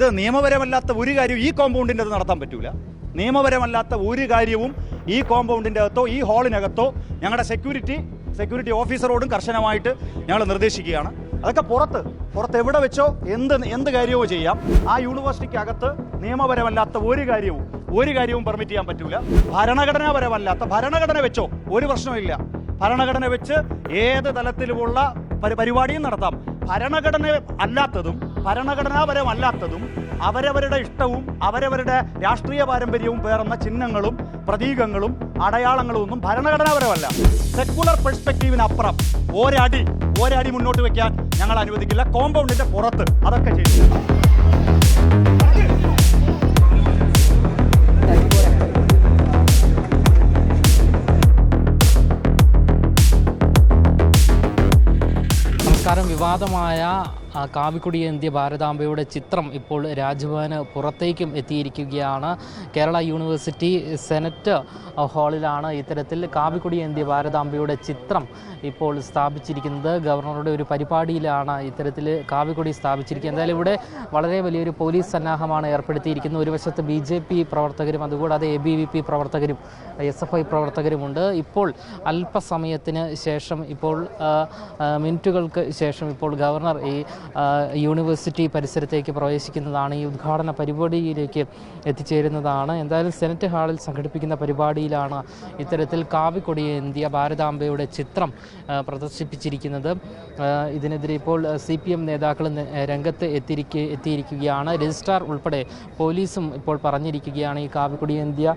ഇത് നിയമപരമല്ലാത്ത ഒരു കാര്യവും ഈ കോമ്പൗണ്ടിന്റെ അത് നടത്താൻ പറ്റൂല. നിയമപരമല്ലാത്ത ഒരു കാര്യവും ഈ കോമ്പൗണ്ടിന്റെ അകത്തോ ഈ ഹാളിനകത്തോ ഞങ്ങളുടെ സെക്യൂരിറ്റി സെക്യൂരിറ്റി ഓഫീസറോടും കർശനമായിട്ട് ഞങ്ങൾ നിർദ്ദേശിക്കുകയാണ്. അതൊക്കെ പുറത്ത് പുറത്ത് എവിടെ വെച്ചോ എന്ത് എന്ത് കാര്യവും ചെയ്യാം. ആ യൂണിവേഴ്സിറ്റിക്കകത്ത് നിയമപരമല്ലാത്ത ഒരു കാര്യവും ഒരു കാര്യവും പെർമിറ്റ് ചെയ്യാൻ പറ്റൂല. ഭരണഘടനാപരമല്ലാത്ത ഭരണഘടന വെച്ചോ ഒരു പ്രശ്നമില്ല ഭരണഘടന വെച്ച് ഏത് തലത്തിലുമുള്ള പരി- പരിപാടിയും നടത്താം. ഭരണഘടന അല്ലാത്തതും ഭരണഘടനാപരമല്ലാത്തതും അവരവരുടെ ഇഷ്ടവും അവരവരുടെ രാഷ്ട്രീയ പാരമ്പര്യവും പേറുന്ന ചിഹ്നങ്ങളും പ്രതീകങ്ങളും അടയാളങ്ങളും ഒന്നും ഭരണഘടനാപരമല്ല. സെക്കുലർ പെർസ്പെക്റ്റീവിനപ്പുറം ഒരടി ഒരടി മുന്നോട്ട് വെക്കാൻ ഞങ്ങൾ അനുവദിക്കില്ല. കോമ്പൗണ്ടിന്റെ പുറത്ത് അതൊക്കെ ചെയ്യും വിവാദമായ കാവിക്കുടി എന്തിയ ഭാരതാംബയുടെ ചിത്രം ഇപ്പോൾ രാജ്ഭവന് പുറത്തേക്കും എത്തിയിരിക്കുകയാണ്. കേരള യൂണിവേഴ്സിറ്റി സെനറ്റ് ഹാളിലാണ് ഇത്തരത്തിൽ കാവിക്കുടി എന്തിയ ഭാരതാംബയുടെ ചിത്രം ഇപ്പോൾ സ്ഥാപിച്ചിരിക്കുന്നത്. ഗവർണറുടെ ഒരു പരിപാടിയിലാണ് ഇത്തരത്തിൽ കാവിക്കുടി സ്ഥാപിച്ചിരിക്കുന്നത്. എന്തായാലും ഇവിടെ വളരെ വലിയൊരു പോലീസ് സന്നാഹമാണ് ഏർപ്പെടുത്തിയിരിക്കുന്നത്. ഒരു വശത്ത് ബി ജെ പി പ്രവർത്തകരും അതുകൂടാതെ എ ബി വി പി പ്രവർത്തകരും എസ് എഫ് ഐ പ്രവർത്തകരുമുണ്ട്. ഇപ്പോൾ അല്പസമയത്തിന് ശേഷം ഇപ്പോൾ മിനിറ്റുകൾക്ക് ശേഷം ഇപ്പോൾ ഗവർണർ ഈ യൂണിവേഴ്സിറ്റി പരിസരത്തേക്ക് പ്രവേശിക്കുന്നതാണ് ഈ ഉദ്ഘാടന പരിപാടിയിലേക്ക് എത്തിച്ചേരുന്നതാണ്. എന്തായാലും സെനറ്റ് ഹാളിൽ സംഘടിപ്പിക്കുന്ന പരിപാടിയിലാണ് ഇത്തരത്തിൽ കാവിക്കൊടി ഇന്ത്യ ഭാരതാംബയുടെ ചിത്രം പ്രദർശിപ്പിച്ചിരിക്കുന്നത്. ഇതിനെതിരെ ഇപ്പോൾ സി പി എം നേതാക്കൾ രംഗത്ത് എത്തിയിരിക്ക എത്തിയിരിക്കുകയാണ്. രജിസ്ട്രാർ ഉൾപ്പെടെ പോലീസും ഇപ്പോൾ പറഞ്ഞിരിക്കുകയാണ് ഈ കാവിക്കൊടി ഇന്ത്യ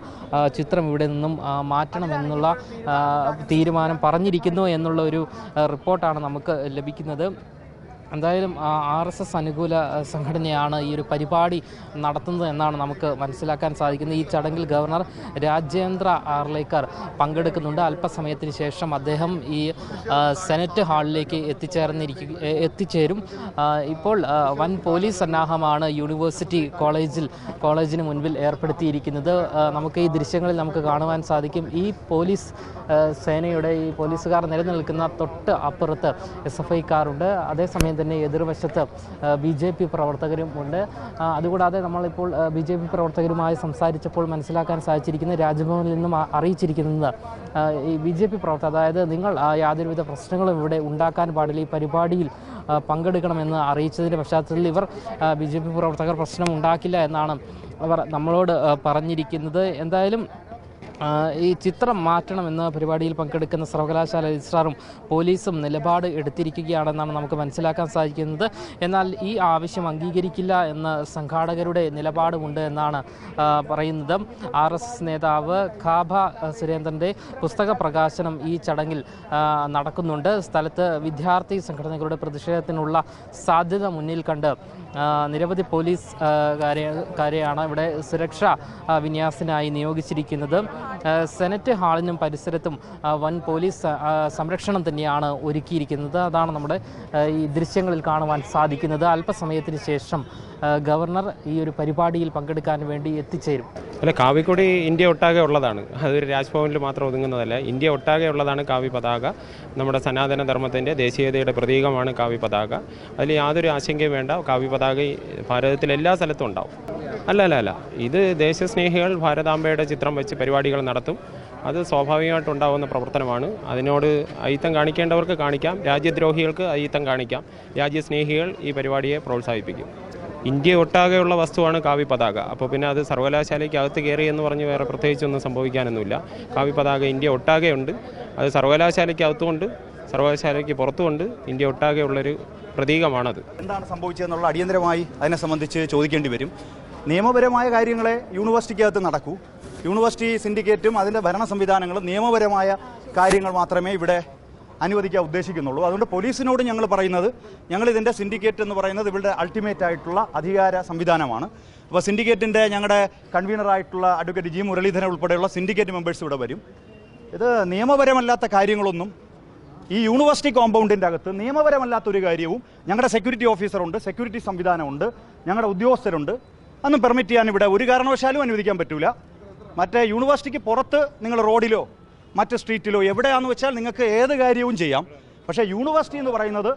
ചിത്രം ഇവിടെ നിന്നും മാറ്റണമെന്നുള്ള തീരുമാനം പറഞ്ഞിരിക്കുന്നു എന്നുള്ള ഒരു റിപ്പോർട്ടാണ് നമുക്ക് ലഭിക്കുന്നത്. എന്തായാലും ആർ എസ് എസ് അനുകൂല സംഘടനയാണ് ഈ ഒരു പരിപാടി നടത്തുന്നത് എന്നാണ് നമുക്ക് മനസ്സിലാക്കാൻ സാധിക്കുന്നത്. ഈ ചടങ്ങിൽ ഗവർണർ രാജേന്ദ്ര ആർലേക്കർ പങ്കെടുക്കുന്നുണ്ട്. അല്പസമയത്തിന് ശേഷം അദ്ദേഹം ഈ സെനറ്റ് ഹാളിലേക്ക് എത്തിച്ചേർന്നിരിക്കും എത്തിച്ചേരും. ഇപ്പോൾ വൻ പോലീസ് സന്നാഹമാണ് യൂണിവേഴ്സിറ്റി കോളേജിൽ കോളേജിന് മുൻപിൽ ഏർപ്പെടുത്തിയിരിക്കുന്നത്. നമുക്ക് ഈ ദൃശ്യങ്ങളിൽ നമുക്ക് കാണുവാൻ സാധിക്കും. ഈ പോലീസ് സേനയുടെ ഈ പോലീസുകാർ നിലനിൽക്കുന്ന തൊട്ട് അപ്പുറത്ത് എസ് എഫ് ഐക്കാരുണ്ട് അതേസമയം തന്നെ എതിർവശത്ത് ബി ജെ പി പ്രവർത്തകരും ഉണ്ട്. അതുകൂടാതെ നമ്മളിപ്പോൾ ബി ജെ പി പ്രവർത്തകരുമായി സംസാരിച്ചപ്പോൾ മനസ്സിലാക്കാൻ സാധിച്ചിരിക്കുന്നത് രാജ്ഭവനിൽ നിന്നും അറിയിച്ചിരിക്കുന്നത് ഈ ബി ജെ പി പ്രവർത്തകർ അതായത് നിങ്ങൾ യാതൊരുവിധ പ്രശ്നങ്ങളും ഇവിടെ ഉണ്ടാക്കാൻ പാടില്ല ഈ പരിപാടിയിൽ പങ്കെടുക്കണമെന്ന് അറിയിച്ചതിന്റെ പശ്ചാത്തലത്തിൽ ഇവർ ബി ജെ പി പ്രവർത്തകർ പ്രശ്നം ഉണ്ടാക്കില്ല എന്നാണ് അവർ നമ്മളോട് പറഞ്ഞിരിക്കുന്നത്. എന്തായാലും ഈ ചിത്രം മാറ്റണമെന്ന പരിപാടിയിൽ പങ്കെടുക്കുന്ന സർവകലാശാല രജിസ്ട്രാറും പോലീസും നിലപാട് എടുത്തിരിക്കുകയാണെന്നാണ് നമുക്ക് മനസ്സിലാക്കാൻ സാധിക്കുന്നത്. എന്നാൽ ഈ ആവശ്യം അംഗീകരിക്കില്ല എന്ന സംഘാടകരുടെ നിലപാടുമുണ്ട് എന്നാണ് പറയുന്നത്. ആർ എസ് എസ് നേതാവ് ഖാബ സുരേന്ദ്രന്റെ പുസ്തക പ്രകാശനം ഈ ചടങ്ങിൽ നടക്കുന്നുണ്ട്. സ്ഥലത്ത് വിദ്യാർത്ഥി സംഘടനകളുടെ പ്രതിഷേധത്തിനുള്ള സാധ്യത മുന്നിൽ കണ്ട് നിരവധി പോലീസ് കാരെയാണ് ഇവിടെ സുരക്ഷ വിന്യാസത്തിനായി നിയോഗിച്ചിരിക്കുന്നത്. സെനറ്റ് ഹാളിനും പരിസരത്തും വൻ പോലീസ് സംരക്ഷണം തന്നെയാണ് ഒരുക്കിയിരിക്കുന്നത്. അതാണ് നമ്മുടെ ഈ ദൃശ്യങ്ങളിൽ കാണുവാൻ സാധിക്കുന്നത്. അല്പസമയത്തിന് ശേഷം ഗവർണർ ഈ ഒരു പരിപാടിയിൽ പങ്കെടുക്കാൻ വേണ്ടി എത്തിച്ചേരും. അല്ല കാവിക്കൊടി ഇന്ത്യ ഒട്ടാകെ ഉള്ളതാണ്. അതൊരു രാജ്ഭവനിൽ മാത്രം ഒതുങ്ങുന്നതല്ല. ഇന്ത്യ ഒട്ടാകെ ഉള്ളതാണ് കാവി പതാക. നമ്മുടെ സനാതന ധർമ്മത്തിന്റെ ദേശീയതയുടെ പ്രതീകമാണ് കാവി പതാക. അതിൽ യാതൊരു ആശങ്കയും വേണ്ട. കാവി പതാക ഭാരതത്തിൽ എല്ലാ സ്ഥലത്തും ഉണ്ടാവും. അല്ല അല്ല അല്ല ഇത് ദേശസ്നേഹികൾ ഭാരതാംബയുടെ ചിത്രം വെച്ച് പരിപാടികൾ നടത്തും. അത് സ്വാഭാവികമായിട്ടുണ്ടാകുന്ന പ്രവർത്തനമാണ്. അതിനോട് അയിത്തം കാണിക്കേണ്ടവർക്ക് കാണിക്കാം. രാജ്യദ്രോഹികൾക്ക് അയിത്തം കാണിക്കാം. രാജ്യസ്നേഹികൾ ഈ പരിപാടിയെ പ്രോത്സാഹിപ്പിക്കും. ഇന്ത്യ ഒട്ടാകെയുള്ള വസ്തുവാണ് കാവി പതാക അപ്പോൾ പിന്നെ അത് സർവകലാശാലയ്ക്ക് അകത്ത് കയറി എന്ന് പറഞ്ഞ് വേറെ പ്രത്യേകിച്ചൊന്നും സംഭവിക്കാനൊന്നുമില്ല. കാവി പതാക ഇന്ത്യ ഒട്ടാകെയുണ്ട്. അത് സർവകലാശാലയ്ക്ക് അകത്തുമുണ്ട് സർവകലാശാലയ്ക്ക് പുറത്തുമുണ്ട്. ഇന്ത്യ ഒട്ടാകെയുള്ളൊരു പ്രതീകമാണത്. എന്താണ് സംഭവിച്ചതെന്നുള്ള അടിയന്തരമായി അതിനെ സംബന്ധിച്ച് ചോദിക്കേണ്ടി വരും. നിയമപരമായ കാര്യങ്ങളെ യൂണിവേഴ്സിറ്റിക്കകത്ത് നടക്കൂ. യൂണിവേഴ്സിറ്റി സിൻഡിക്കേറ്റും അതിന്റെ ഭരണ സംവിധാനങ്ങളും നിയമപരമായ കാര്യങ്ങൾ മാത്രമേ ഇവിടെ അനുവദിക്കാൻ ഉദ്ദേശിക്കുന്നുള്ളൂ. അതുകൊണ്ട് പോലീസിനോട് ഞങ്ങൾ പറയുന്നത് ഞങ്ങൾ ഇതിന്റെ സിൻഡിക്കേറ്റ് എന്ന് പറയുന്നത് ഇവരുടെ അൾട്ടിമേറ്റ് ആയിട്ടുള്ള അധികാര സംവിധാനമാണ്. അപ്പോൾ സിൻഡിക്കേറ്റിന്റെ ഞങ്ങളുടെ കൺവീനറായിട്ടുള്ള അഡ്വക്കേറ്റ് ജി മുരളീധരൻ ഉൾപ്പെടെയുള്ള സിൻഡിക്കേറ്റ് മെമ്പേഴ്സ് ഇവിടെ വരും. ഇത് നിയമപരമല്ലാത്ത കാര്യങ്ങളൊന്നും ഈ യൂണിവേഴ്സിറ്റി കോമ്പൗണ്ടിന്റെ അകത്ത് നിയമപരമല്ലാത്തൊരു കാര്യവും ഞങ്ങളുടെ സെക്യൂരിറ്റി ഓഫീസറുണ്ട് സെക്യൂരിറ്റി സംവിധാനമുണ്ട് ഞങ്ങളുടെ ഉദ്യോഗസ്ഥരുണ്ട്. അതൊന്നും പെർമിറ്റ് ചെയ്യാൻ ഇവിടെ ഒരു കാരണവശാലും അനുവദിക്കാൻ പറ്റില്ല മറ്റേ യൂണിവേഴ്സിറ്റിക്ക് പുറത്ത് നിങ്ങൾ റോഡിലോ മറ്റ് സ്ട്രീറ്റിലോ എവിടെയാണെന്ന് വെച്ചാൽ നിങ്ങൾക്ക് ഏത് കാര്യവും ചെയ്യാം. പക്ഷേ യൂണിവേഴ്സിറ്റി എന്ന് പറയുന്നത്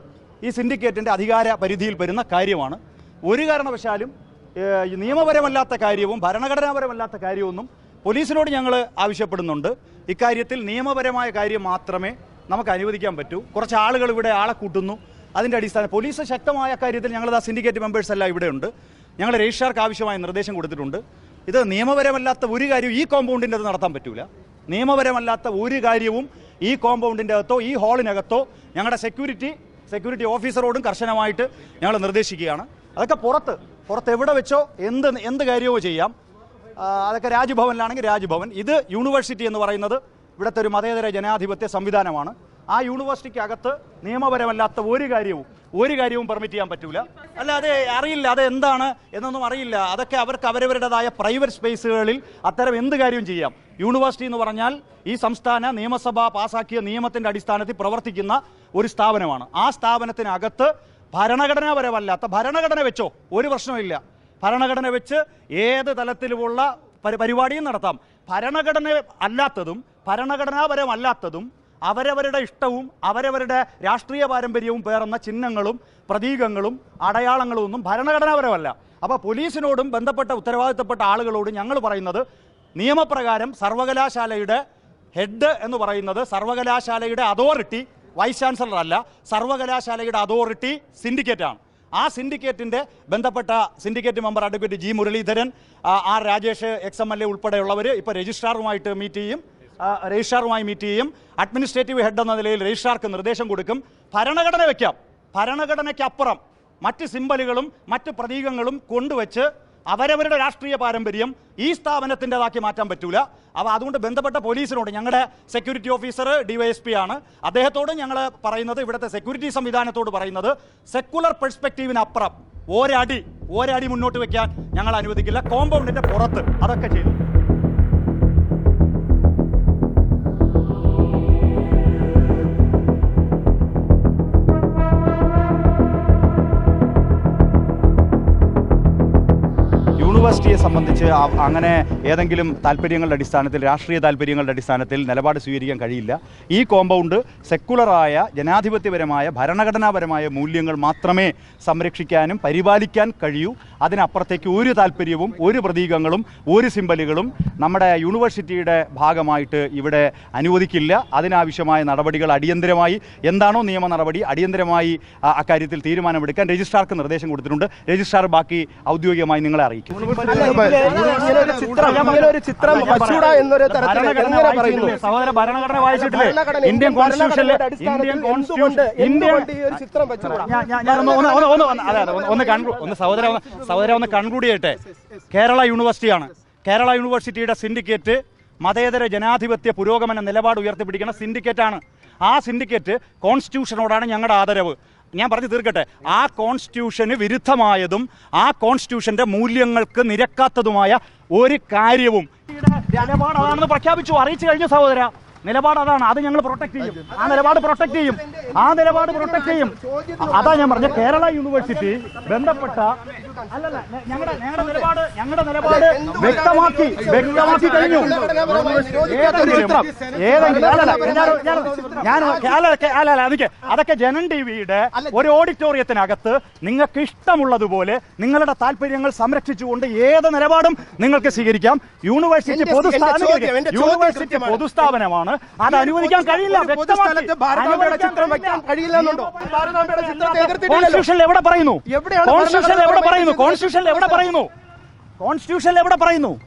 ഈ സിൻഡിക്കേറ്റിന്റെ അധികാര പരിധിയിൽ വരുന്ന കാര്യമാണ്. ഒരു കാരണവശാലും നിയമപരമല്ലാത്ത കാര്യവും ഭരണഘടനാപരമല്ലാത്ത കാര്യമൊന്നും പോലീസിനോട് ഞങ്ങൾ ആവശ്യപ്പെടുന്നുണ്ട്. ഇക്കാര്യത്തിൽ നിയമപരമായ കാര്യം മാത്രമേ നമുക്ക് അനുവദിക്കാൻ പറ്റൂ. കുറച്ച് ആളുകൾ ഇവിടെ ആളെ കൂട്ടുന്നു. അതിന്റെ അടിസ്ഥാനം പോലീസ് ശക്തമായ കാര്യത്തിൽ ഞങ്ങൾ ആ സിൻഡിക്കേറ്റ് മെമ്പേഴ്സ് എല്ലാം ഇവിടെയുണ്ട് ഞങ്ങൾ രജിസ്ട്രാർക്ക് ആവശ്യമായ നിർദ്ദേശം കൊടുത്തിട്ടുണ്ട്. ഇത് നിയമപരമല്ലാത്ത ഒരു കാര്യവും ഈ കോമ്പൗണ്ടിന്റെ അത് നടത്താൻ പറ്റൂല. നിയമപരമല്ലാത്ത ഒരു കാര്യവും ഈ കോമ്പൗണ്ടിന്റെ അകത്തോ ഈ ഹാളിനകത്തോ ഞങ്ങളുടെ സെക്യൂരിറ്റി സെക്യൂരിറ്റി ഓഫീസറോടും കർശനമായിട്ട് ഞങ്ങൾ നിർദ്ദേശിക്കുകയാണ്. അതൊക്കെ പുറത്ത് പുറത്ത് എവിടെ വെച്ചോ എന്ത് എന്ത് കാര്യമോ ചെയ്യാം. അതൊക്കെ രാജ്ഭവനിലാണെങ്കിൽ രാജ്ഭവൻ. ഇത് യൂണിവേഴ്സിറ്റി എന്ന് പറയുന്നത് ഇവിടുത്തെ ഒരു മതേതര ജനാധിപത്യ സംവിധാനമാണ്. ആ യൂണിവേഴ്സിറ്റിക്ക് അകത്ത് നിയമപരമല്ലാത്ത ഒരു കാര്യവും ഒരു കാര്യവും പെർമിറ്റ് ചെയ്യാൻ പറ്റൂല. അല്ല അത് അറിയില്ല അത് എന്താണ് എന്നൊന്നും അറിയില്ല. അതൊക്കെ അവർക്ക് അവരവരുടേതായ പ്രൈവറ്റ് സ്പേസുകളിൽ അത്തരം എന്ത് കാര്യവും ചെയ്യാം. യൂണിവേഴ്സിറ്റി എന്ന് പറഞ്ഞാൽ ഈ സംസ്ഥാന നിയമസഭ പാസാക്കിയ നിയമത്തിന്റെ അടിസ്ഥാനത്തിൽ പ്രവർത്തിക്കുന്ന ഒരു സ്ഥാപനമാണ്. ആ സ്ഥാപനത്തിനകത്ത് ഭരണഘടനാപരമല്ലാത്ത ഭരണഘടന വെച്ചോ ഒരു പ്രശ്നമില്ല ഭരണഘടന വെച്ച് ഏത് തലത്തിലുമുള്ള പരി- പരിപാടിയും നടത്താം. ഭരണഘടന അല്ലാത്തതും ഭരണഘടനാപരമല്ലാത്തതും അവരവരുടെ ഇഷ്ടവും അവരവരുടെ രാഷ്ട്രീയ പാരമ്പര്യവും പേർന്ന ചിഹ്നങ്ങളും പ്രതീകങ്ങളും അടയാളങ്ങളും ഒന്നും ഭരണഘടനാപരമല്ല. അപ്പോൾ പോലീസിനോടും ബന്ധപ്പെട്ട ഉത്തരവാദിത്തപ്പെട്ട ആളുകളോടും ഞങ്ങൾ പറയുന്നത് നിയമപ്രകാരം സർവകലാശാലയുടെ ഹെഡ് എന്ന് പറയുന്നത് സർവകലാശാലയുടെ അതോറിറ്റി വൈസ് ചാൻസലർ അല്ല സർവകലാശാലയുടെ അതോറിറ്റി സിൻഡിക്കേറ്റാണ്. ആ സിൻഡിക്കേറ്റിന്റെ ബന്ധപ്പെട്ട syndicate member advocate G Muraleedharan R Rajesh ex M L A ഉൾപ്പെടെയുള്ളവർ ഇപ്പോൾ രജിസ്ട്രാറുമായിട്ട് മീറ്റ് ചെയ്യും. രജിസ്ട്രാറുമായി മീറ്റ് ചെയ്യും. അഡ്മിനിസ്ട്രേറ്റീവ് ഹെഡ് എന്ന നിലയിൽ രജിസ്ട്രാർക്ക് നിർദ്ദേശം കൊടുക്കും. ഭരണഘടന വയ്ക്കാം ഭരണഘടനയ്ക്കപ്പുറം മറ്റ് സിമ്പലുകളും മറ്റ് പ്രതീകങ്ങളും കൊണ്ടുവച്ച് അവരവരുടെ രാഷ്ട്രീയ പാരമ്പര്യം ഈ സ്ഥാപനത്തിന്റെതാക്കി മാറ്റാൻ പറ്റൂല. അപ്പോൾ അതുകൊണ്ട് ബന്ധപ്പെട്ട പോലീസിനോട് ഞങ്ങളുടെ സെക്യൂരിറ്റി ഓഫീസർ ഡിവൈഎസ്പി ആണ്. അദ്ദേഹത്തോട് ഞങ്ങൾ പറയുന്നത് ഇവിടുത്തെ സെക്യൂരിറ്റി സംവിധാനത്തോട് പറയുന്നത് സെക്കുലർ പെർസ്പെക്റ്റീവിനപ്പുറം ഒരടി ഒരടി മുന്നോട്ട് വെക്കാൻ ഞങ്ങൾ അനുവദിക്കില്ല. കോമ്പൗണ്ടിന്റെ പുറത്ത് അതൊക്കെ ചെയ്തു. യൂണിവേഴ്സിറ്റിയെ സംബന്ധിച്ച് അങ്ങനെ ഏതെങ്കിലും താല്പര്യങ്ങളുടെ അടിസ്ഥാനത്തിൽ രാഷ്ട്രീയ താല്പര്യങ്ങളുടെ അടിസ്ഥാനത്തിൽ നിലപാട് സ്വീകരിക്കാൻ കഴിയില്ല. ഈ കോമ്പൗണ്ട് സെക്കുലറായ ജനാധിപത്യപരമായ ഭരണഘടനാപരമായ മൂല്യങ്ങൾ മാത്രമേ സംരക്ഷിക്കാനും പരിപാലിക്കാൻ കഴിയൂ. അതിനപ്പുറത്തേക്ക് ഒരു താല്പര്യവും ഒരു പ്രതീകങ്ങളും ഒരു സിമ്പലുകളും നമ്മുടെ യൂണിവേഴ്സിറ്റിയുടെ ഭാഗമായിട്ട് ഇവിടെ അനുവദിക്കില്ല. അതിനാവശ്യമായ നടപടികൾ അടിയന്തരമായി എന്താണോ നിയമ നടപടി അടിയന്തരമായി അക്കാര്യത്തിൽ തീരുമാനമെടുക്കാൻ രജിസ്ട്രാർക്ക് നിർദ്ദേശം കൊടുത്തിട്ടുണ്ട്. രജിസ്ട്രാർ ബാക്കി ഔദ്യോഗികമായി നിങ്ങളെ അറിയിക്കും. ഇങ്ങനെ ഒരു ചിത്രം ഇങ്ങനെ ഒരു ചിത്രം വച്ചൂട എന്നൊരു തരത്തിൽ എങ്ങനെ പറയുന്നു? സഹോദര ഭരണഘടന വായിച്ചിട്ടില്ലേ? ഇന്ത്യൻ കോൺസ്റ്റിറ്റ്യൂഷനിലെ ഇന്ത്യൻ കോൺസ്റ്റിറ്റ്യൂഷൻ ഇന്ത്യൻ ഒരു ചിത്രം ഒന്ന് ഒന്ന് സഹോദര സഹോദര ഒന്ന് കൺക്ലൂഡ് ചെയ്യട്ടെ കേരള യൂണിവേഴ്സിറ്റിയാണ്. കേരള യൂണിവേഴ്സിറ്റിയുടെ സിൻഡിക്കേറ്റ് മതേതര ജനാധിപത്യ പുരോഗമന നിലപാട് ഉയർത്തിപ്പിടിക്കുന്ന സിൻഡിക്കേറ്റാണ്. ആ സിൻഡിക്കേറ്റ് കോൺസ്റ്റിറ്റ്യൂഷനോടാണ് ഞങ്ങളുടെ ആദരവ്. ഞാൻ പറഞ്ഞു തീർക്കട്ടെ. ആ കോൺസ്റ്റിറ്റ്യൂഷന് വിരുദ്ധമായതും ആ കോൺസ്റ്റിറ്റ്യൂഷന്റെ മൂല്യങ്ങൾക്ക് നിരക്കാത്തതുമായ ഒരു കാര്യവും നിലപാടാണെന്ന് പ്രഖ്യാപിച്ചു. അറിയിച്ചു കഴിഞ്ഞു സഹോദര. നിലപാട് അതാണ്. അത് ഞങ്ങൾ പ്രൊട്ടക്ട് ചെയ്യും. ആ നിലപാട് പ്രൊട്ടക്ട് ചെയ്യും. ആ നിലപാട് പ്രൊട്ടക്ട് ചെയ്യും. അതാ ഞാൻ പറഞ്ഞ കേരള യൂണിവേഴ്സിറ്റി ബന്ധപ്പെട്ട അല്ലല്ല ഞ- ഞങ്ങളുടെ ഞങ്ങളുടെ നിലപാട് ഞങ്ങളുടെ നിലപാട് വ്യക്തമാക്കി വ്യക്തമാക്കി കഴിഞ്ഞു. ഏതെങ്കിലും ഏതെങ്കിലും അല്ലല്ല ഞാൻ- അതൊക്കെ അതൊക്കെ ജനൻ ടി വിയുടെ ഒരു ഓഡിറ്റോറിയത്തിനകത്ത് നിങ്ങൾക്ക് ഇഷ്ടമുള്ളതുപോലെ നിങ്ങളുടെ താല്പര്യങ്ങൾ സംരക്ഷിച്ചുകൊണ്ട് ഏത് നിലപാടും നിങ്ങൾക്ക് സ്വീകരിക്കാം. യൂണിവേഴ്സിറ്റി പൊതുസ്ഥാപനം യൂണിവേഴ്സിറ്റി പൊതുസ്ഥാപനമാണ് അത് അനുവദിക്കാൻ കഴിയില്ല ചിത്രം കോൺസ്റ്റിറ്റ്യൂഷനിൽ എവിടെ പറയുന്നു? എവിടെയാണ് കോൺസ്റ്റിറ്റ്യൂഷനിൽ എവിടെ ഭരണഘടന പറയുന്നു? കോൺസ്റ്റിറ്റ്യൂഷനിൽ എവിടെ പറയുന്നു? കോൺസ്റ്റിറ്റ്യൂഷനിൽ എവിടെ പറയുന്നു?